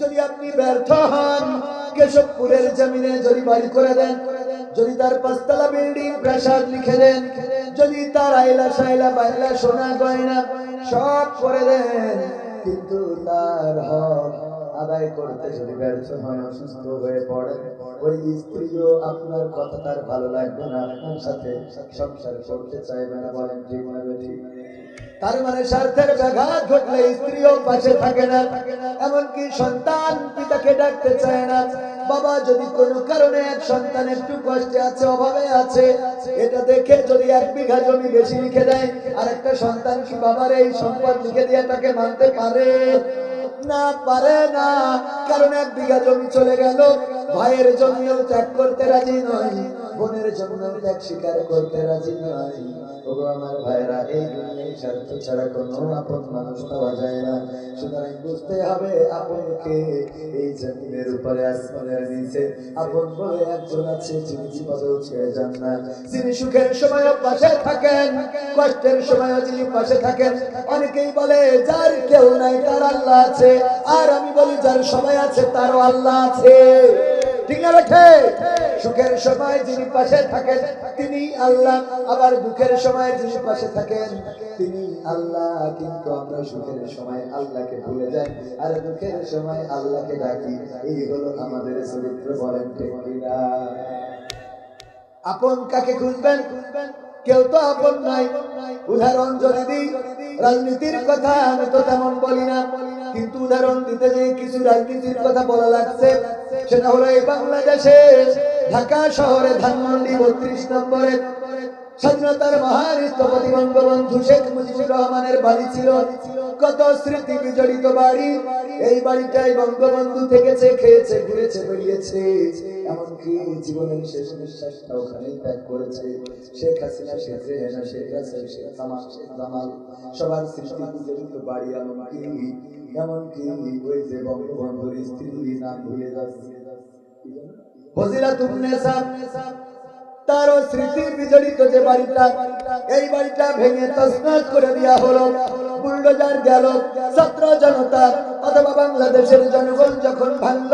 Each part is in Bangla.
যদি আপনি ব্যর্থ হন, কেশবপুরের জমিনে যদি বাড়ি করে দেন, যদি তার পাঁচতলা বিল্ডিং প্রাসাদ লিখে দেন, যদি তার আইলা সাইলা বাইলা সোনা গয়না সব করে দেন, কিন্তু তার হক আদায় করতে যদি ব্যর্থ হন, অসুস্থ হয়ে পড়ে ওই স্ত্রীও আপনার কথা তার ভালো লাগবে না। আপনার সাথে সংসার করতে চাইবে না, বলেন ঠিক ঠিক তার মানে স্বার্থের ব্যাঘাত ঘটলে স্ত্রীও পাশে থাকে না। এমনকি সন্তান পিতাকে ডাকতে চায় না। বাবা যদি কোনো কারণে এক সন্তান একটু কষ্টে আছে, অভাবে আছে, এটা দেখে যদি এক বিঘা জমি বেশি লিখে দেয় আর একটা সন্তান কি বাবার এই সম্পদ লিখে দিয়ে তাকে মানতে পারে? না পারে না। কারণ এক বিঘা জমি চলে গেল, ভাইয়ের জমিও ত্যাগ করতে রাজি নয়। বোনের জমিও ত্যাগ স্বীকার করতে রাজি নয়। ওগো আমার ভাইরা, এই দুনিয়ায় স্বার্থ ছাড়া আপন মানুষ পাওয়া যায় না। সুতরাং বুঝতে হবে আপনকে, এই জমিনের উপরে, আসমানের নিচে আপন বলে একজন আছে যিনি যান না। যিনি সুখের সময়ও পাশে থাকেন, কষ্টের সময়ও যিনি পাশে থাকেন। অনেকেই বলে, যার কেউ নাই, তার আল্লাহ আছে। আর আমি বলি, যার সময় আছে, তারও আল্লাহ আছে। ঠিক না বেঠে সুখের সময় যিনি পাশে থাকেন, তিনি আল্লাহ। আবার দুঃখের সময় যিনি পাশে থাকেন, তিনি আল্লাহ। কিন্তু আমরা সুখের সময় আল্লাহকে ভুলে যাই, আর দুঃখের সময় আল্লাহকে ডাকি। এই হলো আমাদের চরিত্র, বলেন আপন কাকে খুঁজবেন খুঁজবেন? কেউ তো আপন নাই। উদাহরণ যদি দিই, রাজনীতির কথা আমি তো তেমন বলি না, কিন্তু উদাহরণ দিতে যে কিছু রাজনীতির কথা বলা লাগছে, সেটা হলো এই বাংলাদেশে ঢাকা শহরে ধানমন্ডি বত্রিশ নম্বরে স্বাধীনতার মহান স্থপতি বঙ্গবন্ধু শেখ মুজিবুর রহমানের বাড়ি ছিল। কত স্মৃতি বিজড়িত বাড়ি, এই বাড়িটাই বঙ্গবন্ধু থেকেছে, খেয়েছে, ঘুরেছে বেরিয়েছে এমনকি জীবনের শেষ নিঃশ্বাসটা ওখানে ত্যাগ করেছে। শেখ হাসিনা, শেখ রেহানা, শেখ হাসিনা শেখ কামাল শেখ জামাল, সবার সৃষ্টি বিজড়িত বাড়ি এমনকি এমনকি ওই যে বঙ্গবন্ধুর স্ত্রী নাম ভুলে যাচ্ছে। বাংলাদেশের জনগণ যখন ভাঙল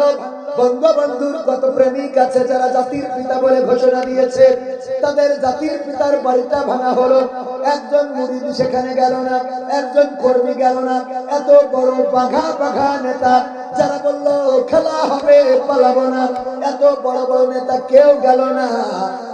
বঙ্গবন্ধুর কত প্রেমিক আছে যারা জাতির পিতা বলে ঘোষণা দিয়েছে? তাদের জাতির পিতার বাড়িটা ভাঙা হলো। একজন মুরিদ সেখানে গেল না, একজন কর্মী গেল না। এত বড় বাঘা বাঘা নেতা যারা বলল, খেলা হবে, পালাবো না। এত বড় বড় নেতা কেউ গেল না।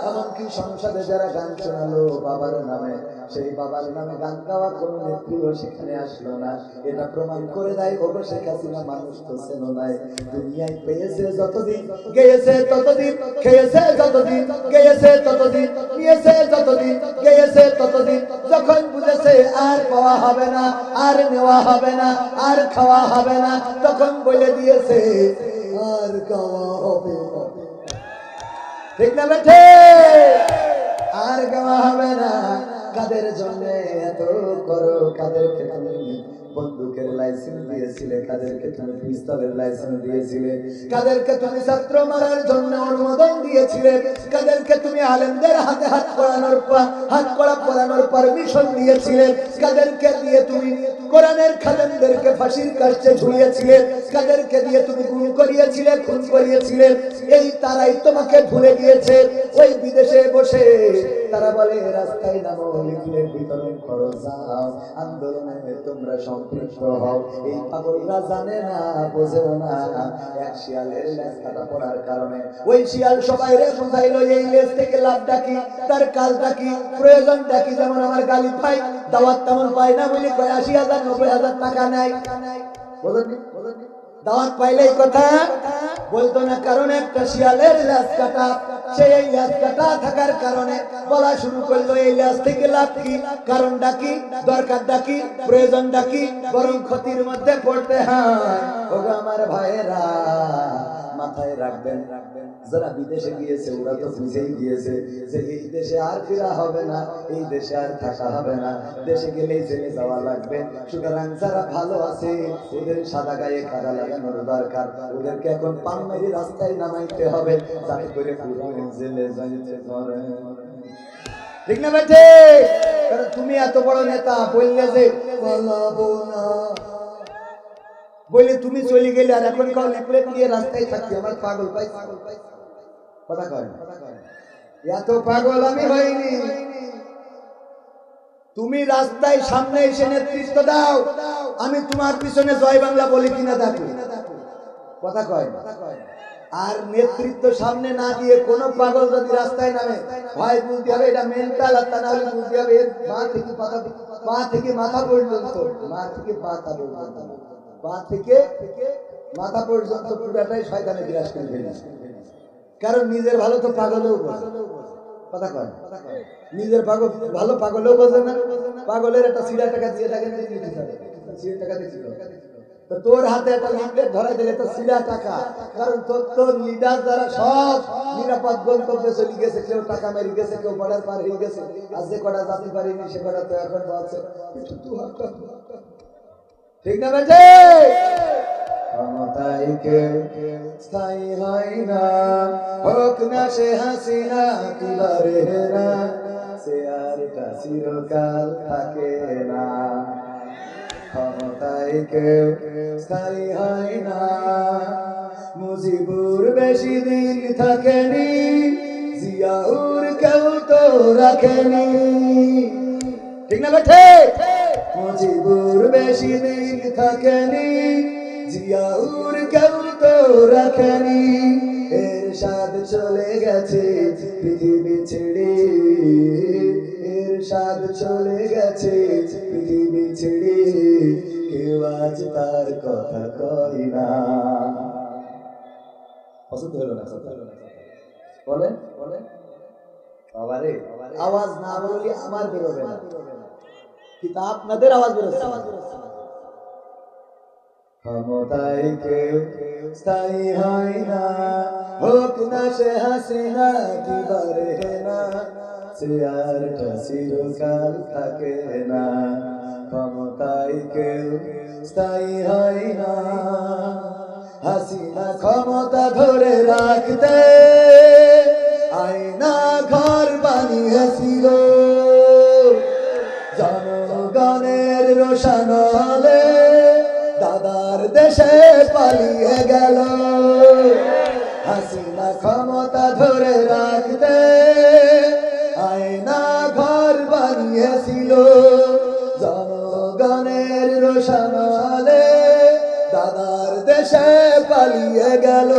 এমনকি সংসদে যারা গান শোনালো, বাবার নামে সেই বাবার নামে গান গাওয়া কোনো নেত্রীও সেখানে আসলো না। এটা প্রমাণ করে দেয়, ওগো শেখ হাসিনা মানুষ তো চেনো নাই। দুনিয়ায় পেয়েছে যতদিন, গেয়েছে ততদিন, খেয়েছে যতদিন, গেয়েছে ততদিন, নিয়েছে যতদিন, গেয়েছে ততদিন। যখন বুঝেছে আর পাওয়া হবে না, আর নেওয়া হবে না, আর খাওয়া হবে না, তখন বলে দিয়েছে, আর খাওয়া হবে ঠিক না বেঠে? আর গাওয়া হবে না। কাদের জন্য এত করো কাদেরকে তুমি বন্দুকের লাইসেন্স দিয়েছিলে কাদেরকে তুমি পিস্তলের লাইসেন্স দিয়েছিলে? কাদেরকে তুমি ছাত্র মারার জন্য অনুমোদন দিয়েছিলে? কাদেরকে তুমি আলেমদের হাতে হাত পড়ানোর হাত করা পড়ানোর পারমিশন দিয়েছিলে? কাদেরকে দিয়ে তুমি কোরআনের খালেমদেরকে ফাঁসির কাছে ঝুলিয়েছিলে? কাদেরকে দিয়ে তুমি গুম করিয়েছিলে, খুন করিয়েছিলে? এই তারাই তোমাকে ভুলে গিয়েছে। ওই বিদেশে বসে তারা বলে রাস্তায় নামো লিখলেট বিতরণ করো, যাও, আন্দোলনে তোমরা সম্পৃক্ত হও। এই পাগলরা জানে না, বোঝেও না, এক শিয়ালের লেজ পড়ার কারণে। ওই শিয়াল সবাই রে বুঝাইলো, এই লেজ থেকে লাভটা কি? তার কাজটা কি? প্রয়োজনটা কি? যেমন আমার গালি পাই দাওয়াত তেমন পাই না বলি কয়, আশি হাজার, নব্বই হাজার টাকা বলেননি বলেননি দাওয়াত পাইলেই কথা। বলতো না কারণ একটা শিয়ালের ল্যাস কাটা সে এই ল্যাস কাটা থাকার কারণে বলা শুরু করল, এই ল্যাস থেকে লাভ কি? কারণ ডাকি দরকার ডাকি প্রয়োজন ডাকি বরং ক্ষতির মধ্যে পড়তে হয়। আমার ভাইয়েরা মাথায় রাখবেন। যারা বিদেশে গিয়েছে, ওরা তো বুঝেই গিয়েছে যে এই দেশে আর ফেরা হবে না, এই দেশে আর থাকা হবে না। দেশে গেলেই জেলে যাওয়া লাগবে। সুতরাং যারা ভালো আছে, ওদের সাদা গায়ে কাদা লাগানোর দরকার। ওদেরকে এখন পান মেরি রাস্তায় নামাইতে হবে, যাতে করে পুরো জেলে যাইতে পারে। ঠিক না বেঠে? তুমি এত বড় নেতা, বললে যে পালাবো না। বলে তুমি চলে গেলে আর এখন কাউ লিফলেট নিয়ে রাস্তায় থাকছি আমার পাগল পাই কথা কয় এত পাগল আমি হইনি। তুমি রাস্তায় সামনে এসে নেতৃত্ব দাও। আমি তোমার পিছনে জয় বাংলা বলি কিনা দেখো। কথা কয় আর নেতৃত্ব সামনে না দিয়ে কোন পাগল যদি রাস্তায় নামে ভয় বুঝতে হবে, এটা মেন্টাল আর তা না হলে বুঝতে হবে পা থেকে থেকে মাথা পর্যন্ত, মা থেকে পাতা পর্যন্ত। পা থেকে মাথা পর্যন্ত পুরাটাই শয়তানে বিরাজ করে ফেলেছে। কারণ নিজের ভালো তো পাগলেও বোঝে। কথা কয়। নিজের পাগল ভালো পাগলেও বোঝে না। পাগলের একটা সিডা টাকা দিয়ে টাকা দিয়ে দিতে হবে। টাকা তো তোর হাতে একটা লিফলেট ধরাই দিলে তো সিডা টাকা। কারণ তোর তোর লিডার দ্বারা সব নিরাপদ গন্তব্যে চলে গেছে। কেউ টাকা মেরে গেছে, কেউ বর্ডার পার হয়ে গেছে। আর যে কটা জাতি পারিনি, সে কটা তো এখন বলছে ঠিক না বেঠে ক্ষমতায় কেউ স্থায়ী হয় না। হোক না সে হাসিনা কিবারে না সে আর চিরকাল থাকে না। ক্ষমতায় কেউ স্থায়ী হয় না। মুজিবুর বেশি দিন থাকেনি, জিয়াউর কেউ তো রাখেনি। ঠিক না বেঠে মুজিবুর বেশি দিন থাকেনি জিয়াউর কেউ তো রাখেনি। এর সাদ চলে গেছে পৃথিবী ছেড়ে। এর সাদ চলে গেছে পৃথিবী ছেড়ে। কেউ আজ তার কথা কই না। পছন্দ হলো না বলেন বলেন। বাবারে। আওয়াজ না বললে আমার বেরোবে না। কিন্তু আপনাদের আওয়াজ বেরোচ্ছে। ক্ষমতায় কেউ স্থায়ী হয় না, হোক না সে হাসিনা কি বারে না আর চিরকাল থাকে না, ক্ষমতায় কেউ স্থায়ী হয় না। ক্ষমতা ধরে রাখতে, আয়না ঘর বানিয়েছিল। দেশে পালিয়ে গেল। হাসিনা ক্ষমতা ধরে রাখতে আয়না ঘর বানিয়েছিল। জনগণের রোশানলে দাদার দেশে পালিয়ে গেল।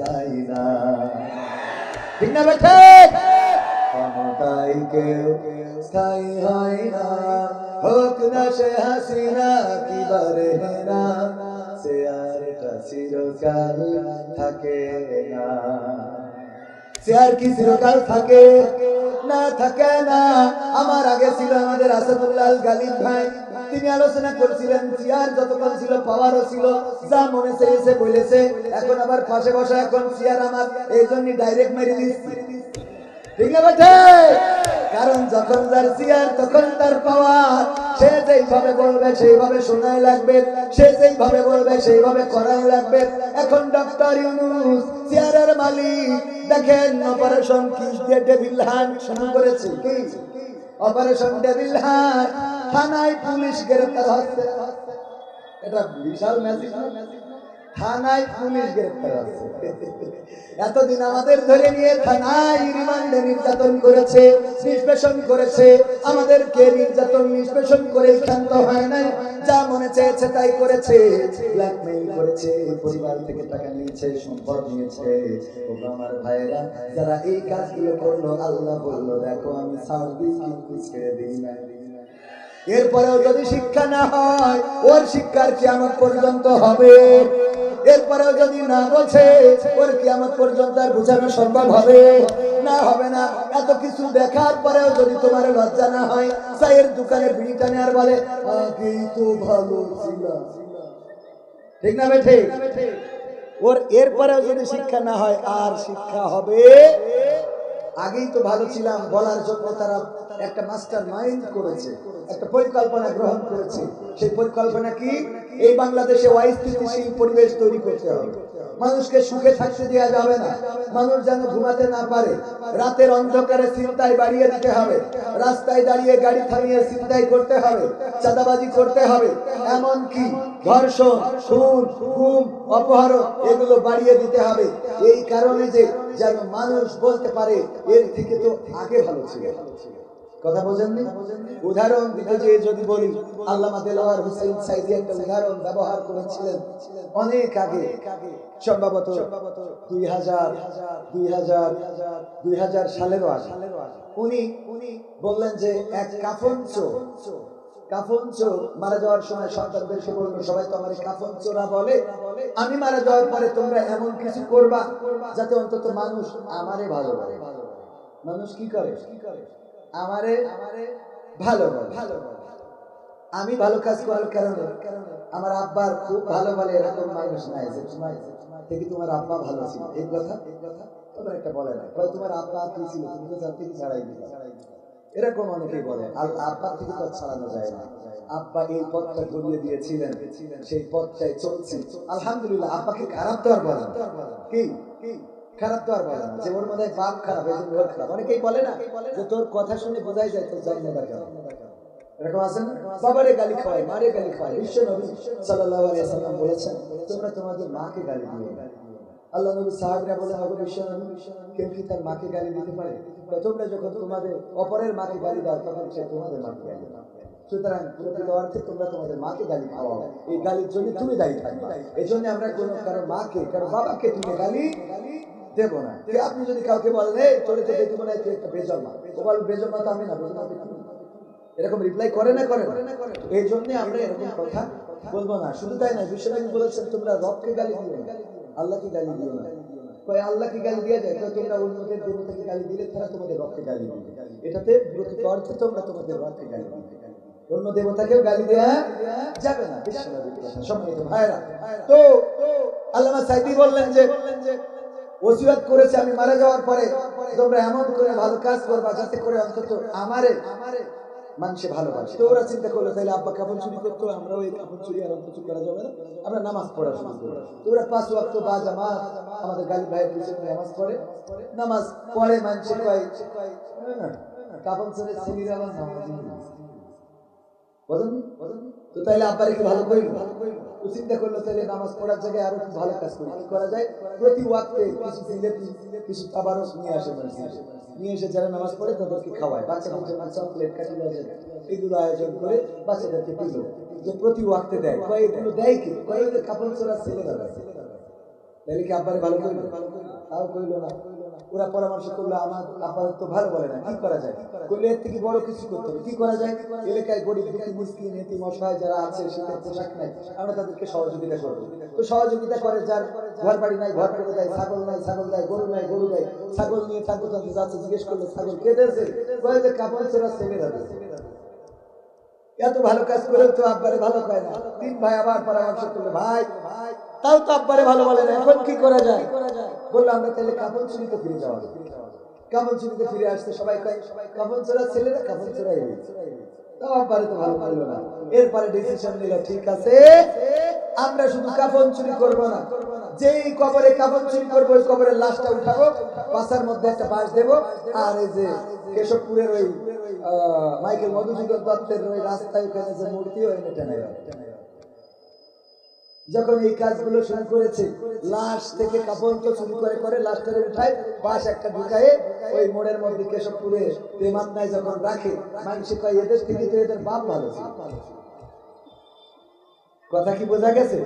যায় না ঠিক না বেঠে ক্ষমতায় কেউ স্থায়ী হয় না। হোক না সে হাসিনা কি বারে না সে আর চিরকাল থাকে না। সে আর কি চিরকাল থাকে? না থাকে না। আমার আগে ছিল আমাদের আসাদুল্লাহ গালিব ভাই। তিনি আলোচনা করছিলেন চেয়ার যতক্ষণ ছিল, পাওয়ারও ছিল, যা মনে চেয়েছে বলেছে। এখন আবার পাশে বসা এখন চেয়ার আমার, এই জন্য ডাইরেক্ট মেরে দিচ্ছি ঠিক না বেঠে কারণ যখন যার চেয়ার তখন তার পাওয়ার। সে যেইভাবে বলবে, সেইভাবে শোনাই লাগবে। সে যেইভাবে বলবে, সেইভাবে করাই লাগবে। এখন ডক্টর ইউনুস চেয়ারের মালিক, দেখেন অপারেশন কিস দিয়ে ডেভিল হান শুরু করেছে। কি অপারেশন ডেভিল থানায় পুলিশ গ্রেফতার হচ্ছে। এটা বিশাল ম্যাজিক থানায় পুলিশ গ্রেফতার হচ্ছে এতদিন আমাদের ধরে নিয়ে থানায় রিমান্ডে নির্যাতন করেছে, নিষ্পেষণ করেছে। আমাদেরকে নির্যাতন, নিষ্পেষণ করে হয় নাই। যা মনে চেয়েছে তাই করেছে। ব্ল্যাকমেইল করেছে, পরিবার থেকে টাকা নিয়েছে, সম্পদ নিয়েছে। ও আমার যারা এই কাজগুলো করল, আল্লাহ বলল, দেখো, আমি ছেড়ে দিই না এরপরেও যদি শিক্ষা না হয়, ওর শিক্ষার কিয়ামত পর্যন্ত হবে। এরপরেও যদি না বলছে, ওর কিয়ামত পর্যন্ত আর বোঝানো সম্ভব হবে। না হবে না। এত কিছু দেখার পরেও যদি তোমার লজ্জা না হয়, চায়ের দোকানে বিড়ি আর বলে আগেই তো ভালো ছিলাম ঠিক না, বেঠে? ওর এরপরেও যদি শিক্ষা না হয়, আর শিক্ষা হবে আগেই তো ভালো ছিলাম, বলার জন্য তারা একটা মাস্টার মাইন্ড করেছে, একটা পরিকল্পনা গ্রহণ করেছে। সেই পরিকল্পনা কি? এই বাংলাদেশে অস্থিতিশীল পরিবেশ তৈরি করতে হবে। মানুষকে সুখে থাকতে দেওয়া যাবে না। মানুষ যেন ঘুমাতে না পারে। রাতের অন্ধকারে চিন্তায় বাড়িয়ে দিতে হবে। রাস্তায় দাঁড়িয়ে গাড়ি থামিয়ে চিন্তাই করতে হবে। চাঁদাবাজি করতে হবে। এমন কি ধর্ষণ, খুন, গুম, অপহরণ এগুলো বাড়িয়ে দিতে হবে। এই কারণে যে যেন মানুষ বলতে পারে, এর থেকে তো আগে ভালো ছিল। কথা বোঝেননি? উদাহরণ দিতে যে যদি বলি, আল্লামা হুসাইন সাইদি একটা উদাহরণ ব্যবহার করেছিলেন অনেক আগে। সম্ভবত দুই হাজার দুই হাজার দুই হাজার সালেরও উনি উনি বললেন যে, এক কাফন চোর কাফন মারা যাওয়ার সময় সন্তানদেরকে বলল, সবাই তো আমার কাফন বলে। আমি মারা যাওয়ার পরে তোমরা এমন কিছু করবা যাতে অন্তত মানুষ আমারে ভালো মানুষ কি করে কি করে? আমারে আমারে ভালো ভালো আমি ভালো কাজ করার কারণে আমার আব্বার খুব ভালো বলে এরকম মানুষ নাই যে, দেখি তোমার আব্বা ভালো ছিল। এই কথা এই কথা তোমার একটা বলে না। তোমার আব্বা কি ছিল, তুমি তো থেকে ছাড়াই দিলে। এরকম অনেকেই বলে, আর আব্বা থেকে তো ছাড়ানো যায় না। আব্বা এই পথটা ধরিয়ে দিয়েছিলেন, সেই পথটাই চলছে। আলহামদুলিল্লাহ, আব্বাকে খারাপ তো আর বলে না। কি কি? খারাপ তো আর বলে না। যে ওর মধ্যে বাপ খারাপ, এই জন্য খারাপ। অনেকেই বলে না যে তোর কথা শুনে বোঝাই যায় তোর জন্মটা কেমন। এরকম আছে না? বাবারে গালি খাওয়ায়, মারে গালি খাওয়ায়। বিশ্ব নবী আলাইহি সাল্লাম বলেছেন, তোমরা তোমাদের মাকে গালি দিও আল্লাহ নবী সাহাবীরা বলে হবে বিশ্ব নবী, কেউ কি তার মাকে গালি দিতে পারে? তোমরা যখন তোমাদের অপরের মাকে গালি দাও, তখন সে তোমাদের মাকে গালি সুতরাং অর্থে তোমরা তোমাদের মাকে গালি খাওয়াও। এই গালির জন্য তুমি দায়ী থাকবে। এই জন্য আমরা কোনো কারও মাকে, কারও বাবাকে তুমি গালি দেবো না। আপনি যদি কাউকে বলেন, এই তো দেখি মনে হয় তুই একটা বেজন্মা ও বলবে বেজন্মা তো আমি না তো তুমি। এরকম রিপ্লাই করে না, করে এই জন্য আমরা এরকম কথা বলব না। শুধু তাই না বিশ্বনবী বলেছেন, তোমরা রবকে গালি দিও না, আল্লাহকে গালি দিও না। কয়, আল্লাহকে গালি দিয়ে যায় কয় তোমরা অন্যদের দেবতাকে গালি দিলে তারা তোমাদের রবকে গালি দিবে। এটাতে প্রকৃত অর্থে তোমরা তোমাদের রবকে গালি দিবে। অন্য দেবতাকেও গালি দেয়া যাবে না। সম্মানিত ভাইরা তো আল্লামা সাইদি বললেন যে ওসিয়াত করেছে, আমি মারা যাওয়ার পরে তোমরা এমন করে ভালো কাজ করবা যাতে করে অন্তত আমারে মানুষে ভালোবাসে। তো ওরা চিন্তা করল তাহলে আব্বা কাপড় চুরি করতো, আমরাও এই কাপড় চুরি আর কিছু করা যাবে না। আমরা নামাজ পড়া শুরু করব তো ওরা পাঁচ ওয়াক্ত বা জামাত, আমাদের গালি ভাইয়ের পিছনে নামাজ পড়ে। নামাজ পড়ে, মানুষে কয় কাপড় চুরি নামাজই নেই। তো তাইলে আব্বারে কি ভালো করিল তো চিন্তা করল তাহলে নামাজ পড়ার জায়গায় আরও একটু ভালো কাজ করি। করা যায়? প্রতি ওয়াক্তে কিছু জিলেপি কিছু খাবারও নিয়ে আসে মানুষ নিয়ে এসে যারা নামাজ পড়ে তাদেরকে খাওয়ায়। বাচ্চাদের জন্য প্লেট কাটি বাজার এগুলো আয়োজন করে বাচ্চাদেরকে দিল। যে প্রতি ওয়াক্তে দেয়। কয় এগুলো দেয় কি? কয় কাপড় চোরা ছেলে দাদা তাহলে কি আব্বারে ভালো করল তাও কইলো না। ওরা পরামর্শ করল, আমার আপাতত ভালো বলে না, কি করা যায়? করলে এর থেকে বড় কিছু করতে হবে। কি করা যায়? এলাকায় গরিব দুঃখী, মুসলিম এটি মশায় যারা আছে শীতের পোশাক নাই। আমরা তাদেরকে সহযোগিতা করব। তো সহযোগিতা করে যার ঘর বাড়ি নাই, ঘর করে দেয়, ছাগল নাই, ছাগল দেয়, গরু নাই, গরু দেয়। ছাগল নিয়ে থাকতে থাকতে যাচ্ছে, জিজ্ঞেস করল, ছাগল কেটেছে কয়েছে কাপড় চোরা ছেলে যাবে এত ভালো কাজ করে তো আব্বারে ভালো পায় না। তিন ভাই আবার পরামর্শ করল ভাই ভাই তাও তো আব্বারে ভালো বলে না এখন কি করা যায়? বলল আমরা তাহলে কাপড় চুরিতে ফিরে যাওয়া। কাপড় চুরিতে ফিরে আসতে সবাই কয় কাপড় চোরা ছেলেরা কাপড় চোরাই তাও আব্বারে তো ভালো করল না। এরপরে ডিসিশন নিল ঠিক আছে আমরা শুধু কাপড় চুরি করব না। যেই কবরে কাপড় চুরি করব ওই কবরের লাশটা উঠাবো বাসার মধ্যে একটা দেবো আর এই যে কেশবপুরের ওই আহ, মাইকেল মধুসূদন দত্তের ওই রাস্তায় ওখানে যে মূর্তি ওই এটা নেই যখন এই কাজগুলো শুরু করেছে, লাশ থেকে কাপড় তো চুরি করে করে লাশটারে উঠায়, বাস একটা ঢুকায় ওই মোড়ের মধ্যে কেশবপুরে প্রেমাত্মায় যখন রাখে মানুষ কয় এদের থেকে এদের বাপ ভালো কথা কি বোঝা গেছে?